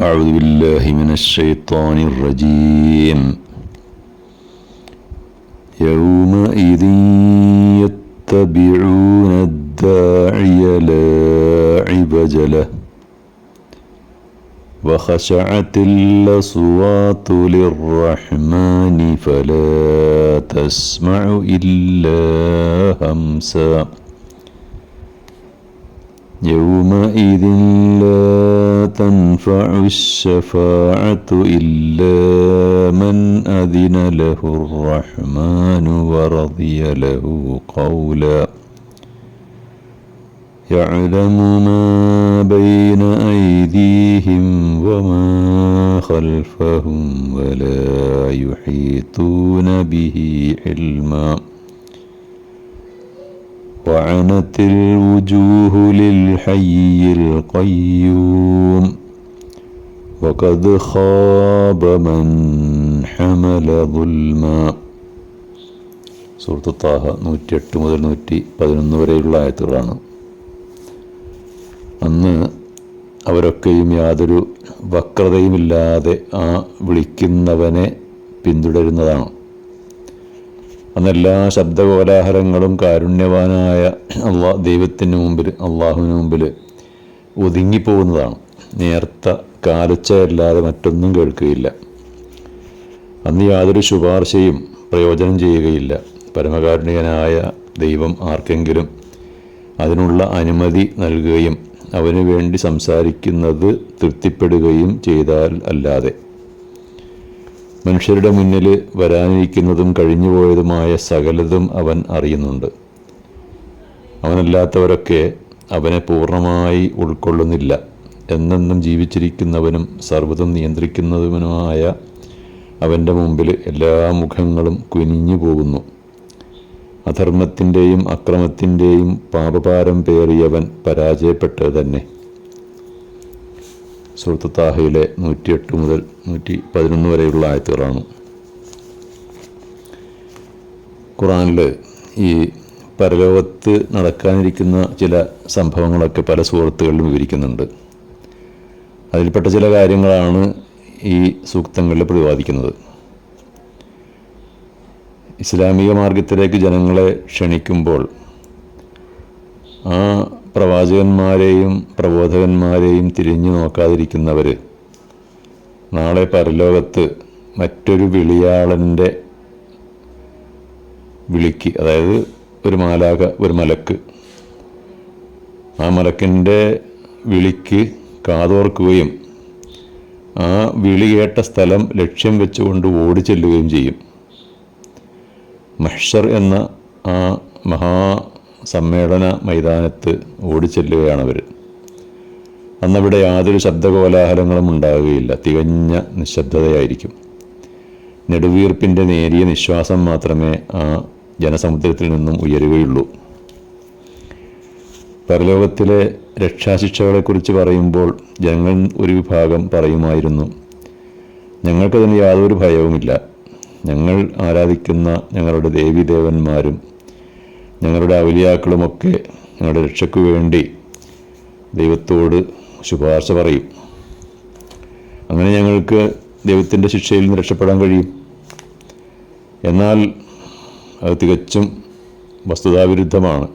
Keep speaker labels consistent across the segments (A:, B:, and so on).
A: أعوذ بالله من الشيطان الرجيم. يومئذ يتبعون الداعي لا عوج له. وخشعت الأصوات للرحمن فلا تسمع إلا همسا. يومئذ لا تنفع الشفاعة إلا من أذن له الرحمن ورضي له قولا. يعلم ما بين أيديهم وما خلفهم ولا يحيطون به علما. وعنت الوجوه للحي القيوم وقد خاب من حمل ظلما സുഹൃത്ത് താഹ നൂറ്റിയെട്ട് മുതൽ നൂറ്റി പതിനൊന്ന് വരെയുള്ള ആയത്തുകളാണ് അന്ന് അവരൊക്കെയും യാതൊരു വക്രതയുമില്ലാതെ ആ വിളിക്കുന്നവനെ പിന്തുടരുന്നതാണ് അന്ന് എല്ലാ ശബ്ദകോലാഹലങ്ങളും കാരുണ്യവാനായ അള്ളാ ദൈവത്തിന് മുമ്പിൽ അള്ളാഹുവിന് മുമ്പിൽ ഒതുങ്ങിപ്പോകുന്നതാണ്. നേർത്ത കാലച്ചയല്ലാതെ മറ്റൊന്നും കേൾക്കുകയില്ല. അന്ന് യാതൊരു ശുപാർശയും പ്രയോജനം ചെയ്യുകയില്ല. പരമകാരുണികനായ ദൈവം ആർക്കെങ്കിലും അതിനുള്ള അനുമതി നൽകുകയും അവന് വേണ്ടി സംസാരിക്കുന്നത് തൃപ്തിപ്പെടുകയും ചെയ്താൽ അല്ലാതെ. മനുഷ്യരുടെ മുന്നിൽ വരാനിരിക്കുന്നതും കഴിഞ്ഞുപോയതുമായ സകലതും അവൻ അറിയുന്നുണ്ട്. അവനല്ലാത്തവരൊക്കെ അവനെ പൂർണമായി ഉൾക്കൊള്ളുന്നില്ല. എന്നെന്നും ജീവിച്ചിരിക്കുന്നവനും സർവതും നിയന്ത്രിക്കുന്നതുമായ അവന്റെ മുമ്പിൽ എല്ലാ മുഖങ്ങളും കുനിഞ്ഞു പോകുന്നു അധർമ്മത്തിന്റെയും അക്രമത്തിന്റെയും പാപഭാരം പേറിയവൻ പരാജയപ്പെട്ടത് തന്നെ. സുഹൃത്ത് താഹയിലെ നൂറ്റിയെട്ട് മുതൽ നൂറ്റി പതിനൊന്ന് വരെയുള്ള ആയത്തുകളാണ്. ഖുറാനിൽ ഈ പരലോകത്ത് നടക്കാനിരിക്കുന്ന ചില സംഭവങ്ങളൊക്കെ പല സുഹൃത്തുക്കളിലും വിവരിക്കുന്നുണ്ട്. അതിൽപ്പെട്ട ചില കാര്യങ്ങളാണ് ഈ സൂക്തങ്ങളിൽ പ്രതിപാദിക്കുന്നത്. ഇസ്ലാമിക മാർഗത്തിലേക്ക് ജനങ്ങളെ ക്ഷണിക്കുമ്പോൾ ആ പ്രവാചകന്മാരെയും പ്രബോധകന്മാരെയും തിരിഞ്ഞു നോക്കാതിരിക്കുന്നവർ നാളെ പരലോകത്ത് മറ്റൊരു വിളിയാളന്റെ വിളിക്ക് അതായത് ഒരു മാലാക ഒരു മലക്ക്. ആ മലക്കിന്റെ വിളിക്ക് കാതോർക്കുകയും ആ വിളി കേട്ട സ്ഥലം ലക്ഷ്യം വെച്ചുകൊണ്ട് ഓടി ചെല്ലുകയും ചെയ്യും. മഹ്ഷർ എന്ന ആ മഹാ സമ്മേളന മൈതാനത്ത് ഓടിച്ചെല്ലുകയാണവർ അന്നവിടെ യാതൊരു ശബ്ദകോലാഹലങ്ങളും ഉണ്ടാവുകയില്ല. തികഞ്ഞ നിശബ്ദതയായിരിക്കും. നെടുവീർപ്പിന്റെ നേരിയ നിശ്വാസം മാത്രമേ ആ ജനസമുദ്രത്തിൽ നിന്നും ഉയരുകയുള്ളൂ. പരലോകത്തിലെ രക്ഷാശിക്ഷകളെക്കുറിച്ച് പറയുമ്പോൾ ജനങ്ങൾ ഒരു വിഭാഗം പറയുമായിരുന്നു ഞങ്ങൾക്കതിന് യാതൊരു ഭയവുമില്ല. ഞങ്ങൾ ആരാധിക്കുന്ന ഞങ്ങളുടെ ദേവീദേവന്മാരും ഞങ്ങളുടെ അവലിയാക്കളുമൊക്കെ ഞങ്ങളുടെ രക്ഷയ്ക്കു വേണ്ടി ദൈവത്തോട് ശുപാർശ പറയും. അങ്ങനെ ഞങ്ങൾക്ക് ദൈവത്തിന്റെ ശിക്ഷയിൽ നിന്ന് രക്ഷപ്പെടാൻ കഴിയും. എന്നാൽ അത് തികച്ചും വസ്തുതാവിരുദ്ധമാണ്.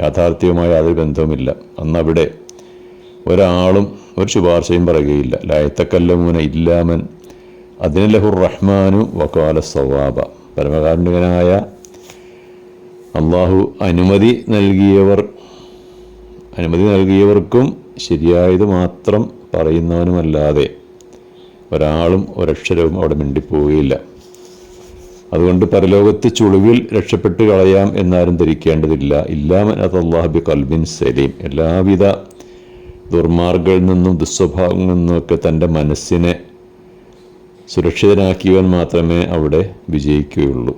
A: യാഥാർത്ഥ്യവുമായി യാതൊരു ബന്ധവുമില്ല. അന്നവിടെ ഒരാളും ഒരു ശുപാർശയും പറയുകയില്ല. ലായത്തക്കല്ലമൂന ഇല്ലാമൻ അതിന് ലഹുർ റഹ്മാനു വക്കാല സവാബ. പരമകാരുണികനായ അള്ളാഹു അനുമതി നൽകിയവർ അനുമതി നൽകിയവർക്കും ശരിയായത് മാത്രം പറയുന്നവനുമല്ലാതെ ഒരാളും ഒരക്ഷരവും അവിടെ മിണ്ടിപ്പോവുകയില്ല. അതുകൊണ്ട് പരലോകത്ത് ചുളിവിൽ രക്ഷപ്പെട്ട് കളയാം എന്നാരും ധരിക്കേണ്ടതില്ല. ഇല്ലാമൻ അത് അള്ളാഹബി കൽബിൻ സലീം. എല്ലാവിധ ദുർമാർഗങ്ങളിൽ നിന്നും ദുസ്വഭാവങ്ങളിൽ നിന്നുമൊക്കെ തന്റെ മനസ്സിനെ സുരക്ഷിതനാക്കിയവൻ മാത്രമേ അവിടെ വിജയിക്കുകയുള്ളൂ.